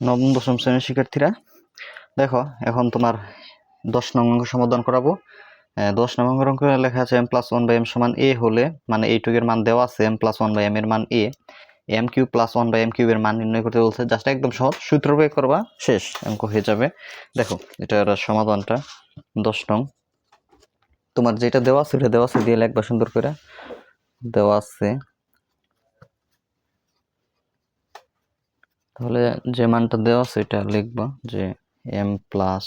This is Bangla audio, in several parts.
নবম, দশম শ্রেণির শিক্ষার্থীরা, দেখো, এখন তোমার দশ নং অঙ্ক সমাধান করাবো। দশ নং অঙ্ক লেখা আছে M plus one by M সমান এ হলে মানে এইটুকের মান দেওয়া আছে M plus one by M এর মান A M cube plus one by M কিউবের মান নির্ণয় করতে বলছে। জাস্ট একদম সহজ, সূত্র প্রয়োগ করবা, শেষ, অঙ্ক হয়ে যাবে। দেখো, এটার সমাধানটা, দশ নং। তোমার যেটা দেওয়া আছে দেওয়া আছে, দিয়ে লিখবা সুন্দর করে। দেওয়া আছে তাহলে যে মানটা দেওয়া আছে এটা লিখবা যে M plus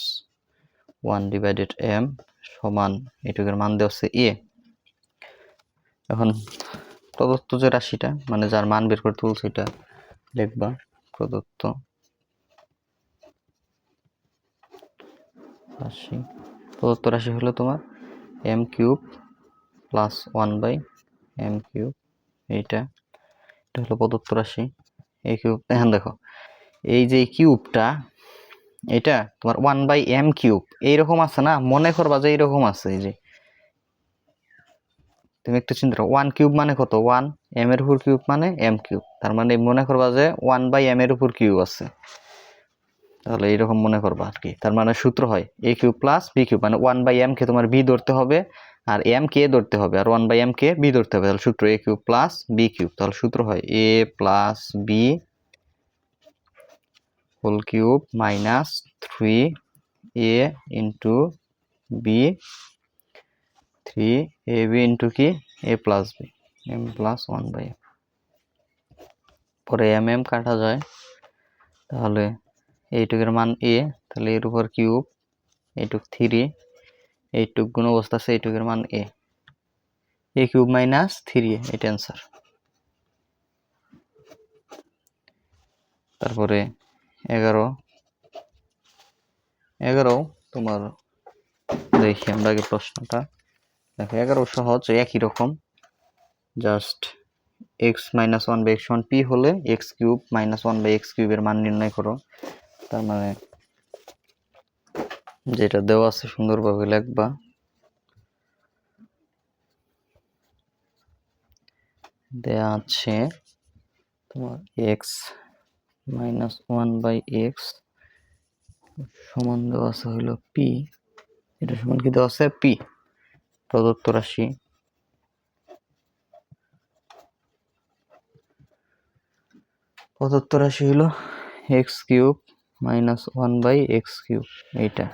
one divided M সমান এটুকুর মান দেওয়া আছে এ এখন প্রদত্ত যে রাশিটা মানে যার মান বের করতে বলছে এটা লিখবা প্রদত্ত রাশি। প্রদত্ত রাশি হলো তোমার M cube plus one by M cube এইটা, এটা হলো প্রদত্ত রাশি। এই কিউব হ্যাঁ দেখো, এই যে কিউবটা এটা তোমার ওয়ান বাই এম কিউব এইরকম আছে না? মনে করবা যে এইরকম আছে, এই যে। তুমি একটু চিন্তা করো ওয়ান কিউব মানে কত? ওয়ান এম এর উপর কিউব মানে এম কিউব তার মানে মনে করবা যে ওয়ান বাই এম এর উপর কিউব আছে। তাহলে এইরকম মনে করবা আর কি, তার মানে সূত্র হয় A cube plus B cube মানে ওয়ান বাই এম কে তোমার বি ধরতে হবে আর এম কে ধরতে হবে। আর ওয়ান বাই এম কে বি ধরতে হবে। তাহলে সূত্র A cube plus B cube. তাহলে সূত্র হয় A plus B whole cube minus three A into B three A B into কি? A plus B M plus one by M পরে এম এম কাটা যায়। তাহলে এইটুকের মান এ তাহলে এর উপর কিউব, এইটুক থ্রি এইটুক গুণ অবস্থা আছে, এইটুকের মান A A cube minus three এটা অ্যান্সার তারপরে এগারো। এগারো তোমার দেখি আমরা আগে প্রশ্নটা। দেখো, এগারো সহজ, একই রকম। Just X minus one by X one P হলে X cube minus one by X কিউবের মান নির্ণয় করো। তার মানে যেটা দেওয়া আছে সুন্দরভাবে লিখবা। দেয়া আছে তোমার X minus one by X সমান দেওয়া আছে হলো পি এটা সমান কি দেওয়া আছে? পি প্রদত্ত রাশি। প্রদত্ত রাশি হলো X cube minus one by X cube এইটা।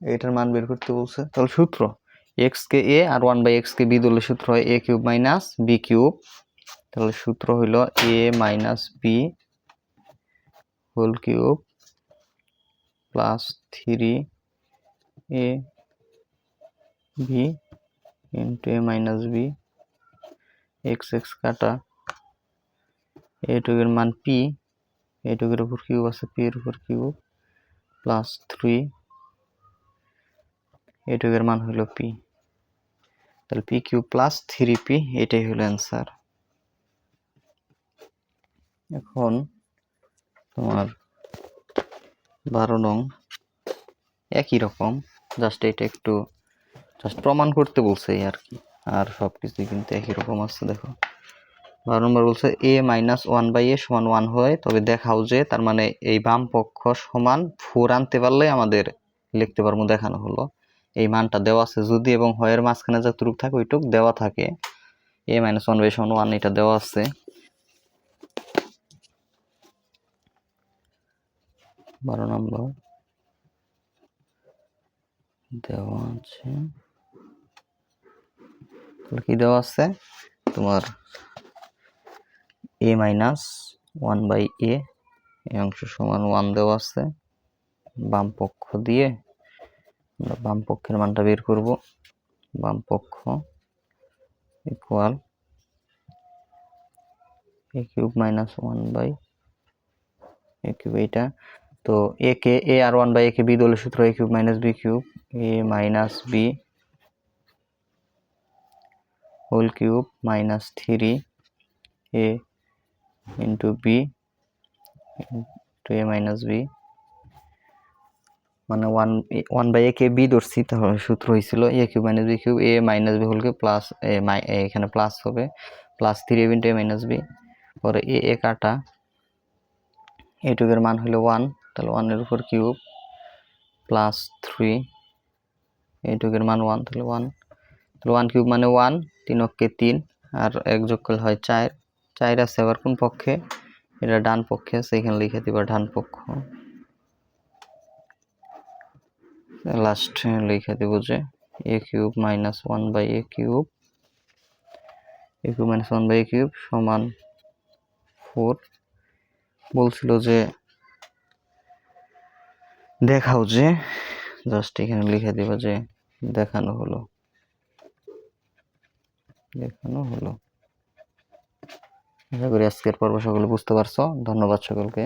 এইটার মান বের করতে বলছে। তাহলে সূত্র এক্স কে এ আর ওয়ান বাই এক্স কে বি দিলে সূত্র হয় A cube minus B cube তাহলে সূত্র হইল A minus B whole cube plus three A B into A minus B X X কাটা। এটুকের মান পি এটুকের উপর কিউব আছে পি এর উপর কিউব প্লাস থ্রি এটুকের মান হলো পি তাহলে P cube plus three P এটাই হলো অ্যান্সার এখন তোমার বারো নং একই রকম জাস্ট এটা একটু জাস্ট প্রমাণ করতে বলছে আর কি। আর সব কিছুই কিন্তু একই রকম আছে, দেখো। বারো নম্বর বলছে A minus one by A সমান ওয়ান হয়, তবে দেখাও যে তার মানে এই বাম পক্ষ সমান ফোর আনতে পারলে আমাদের লিখতে পারব, দেখানো হলো। এই মানটা দেওয়া আছে। যদি এবং হয়ের মাঝখানে যতটুক থাকে, ওইটুক দেওয়া থাকে। এ মাইনাস ওয়ান সমান ওয়ান এটা দেওয়া আছে। বারো নম্বর দেওয়া আছে। তাহলে কি দেওয়া আছে? তোমার A minus one by A এই অংশ সমান ওয়ান দেওয়া আছে। বাম পক্ষ দিয়ে আমরা বাম পক্ষের মানটা বের করব। বাম পক্ষ equal A cube minus one by A cube এইটা তো এ কে এ আর ওয়ান বাই এ কে বি দলের সূত্র A cube minus B cube A minus B whole cube minus three A into B into A minus B মানে ওয়ান ওয়ান বাই এ কে বি ধরছি তাহলে সূত্র হয়েছিল A cube minus B cube A minus B whole cube plus A my এখানে প্লাস হবে। Plus three into A minus B পরে এ এ কাটা। এইটুকের মান হলো ওয়ান তাহলে ওয়ানের উপর কিউব প্লাস থ্রি এইটুকের মান ওয়ান তাহলে ওয়ান তাহলে ওয়ান কিউব মানে ওয়ান তিন অক্ষে তিন, আর এক যোগ করলে হয় চার। চার আছে আবার কোন পক্ষে? এটা ডান পক্ষে আছে, এখানে লিখে দিবা ডান পক্ষ। লাস্ট লিখে দেব যে A cube minus one by A cube A cube minus one by A cube সমান ফোর বলছিল যে দেখাও যে জাস্ট এখানে লিখে দিবা যে দেখানো হলো। দেখানো হলো। আশা করি আজকের পর্ব সকলে বুঝতে পারছ। ধন্যবাদ সকলকে।